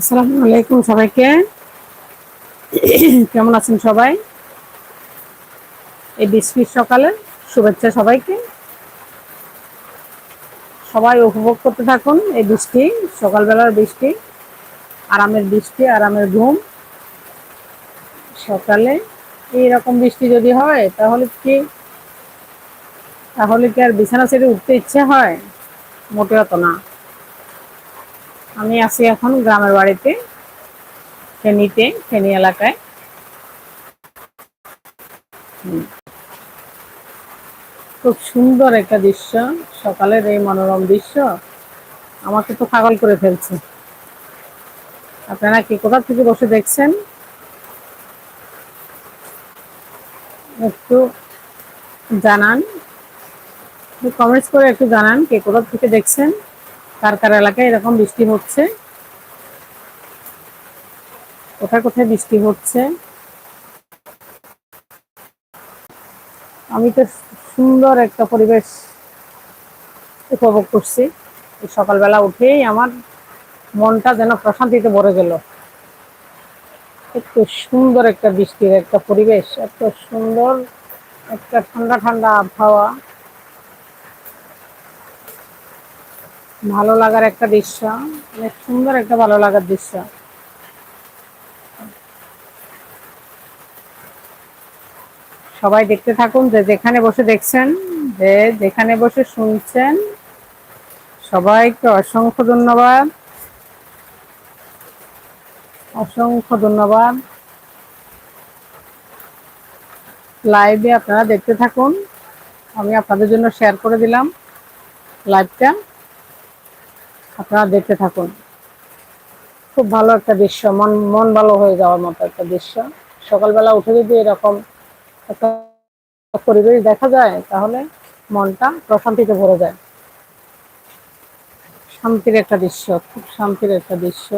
আসসালামু আলাইকুম সবাইকে। কেমন আছেন সবাই? এই বৃষ্টির সকালে শুভেচ্ছা সবাইকে। সবাই উপভোগ করতে থাকুন এই বৃষ্টি, সকালবেলার বৃষ্টি, আরামের বৃষ্টি, আরামের ঘুম। সকালে এইরকম বৃষ্টি যদি হয়, তাহলে কি তাহলে কি আর বিছানা ছেড়ে উঠতে ইচ্ছে হয়? মোটেও তো না। আমি আছি এখন গ্রামের বাড়িতে, ফেনীতে, ফেনী এলাকায়। খুব সুন্দর একটা দৃশ্য, সকালের এই মনোরম দৃশ্য। আমাকে তো পাগল করে ফেলছে। আপনারা কি কোথা থেকে বসে দেখছেন? একটু জানান। কমেন্টস করে একটু জানান কে কোথা থেকে দেখছেন। কার কার এলাকায় এরকম বৃষ্টি হচ্ছে। কোথায় কোথায় বৃষ্টি হচ্ছে? আমি তো সুন্দর একটা পরিবেশ উপভোগ করছি। সকালবেলা উঠেই আমার মনটা যেন প্রশান্তিতে ভরে গেল। একটু সুন্দর একটা বৃষ্টির একটা পরিবেশ, এত সুন্দর একটা ঠান্ডা ঠান্ডা আবহাওয়া। ভালো লাগার একটা দৃশ্য। অনেক সুন্দর একটা ভালো লাগার দৃশ্য। সবাই দেখতে থাকুন যে যেখানে বসে দেখছেন, যে যেখানে বসে শুনছেন, সবাইকে অসংখ্য ধন্যবাদ। অসংখ্য ধন্যবাদ। লাইভে আপনারা দেখতে থাকুন। আমি আপনাদের জন্য শেয়ার করে দিলাম লাইভটা আপনারা দেখতে থাকুন। খুব ভালো একটা দৃশ্য, মন মন ভালো হয়ে যাওয়ার মতো একটা দৃশ্য। সকালবেলা উঠে যদি এরকম একটা পরিবেশ দেখা যায়, তাহলে মনটা প্রশান্তিতে ভরে যায়। শান্তির একটা দৃশ্য, খুব শান্তির একটা দৃশ্য।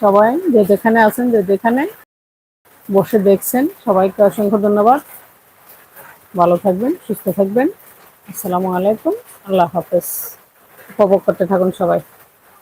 সবাই যে যেখানে আছেন, যে যেখানে বসে দেখছেন, সবাইকে অসংখ্য ধন্যবাদ। ভালো থাকবেন, সুস্থ থাকবেন। আসসালামু আলাইকুম। আল্লাহ হাফেজ। উপভোগ করতে থাকুন সবাই।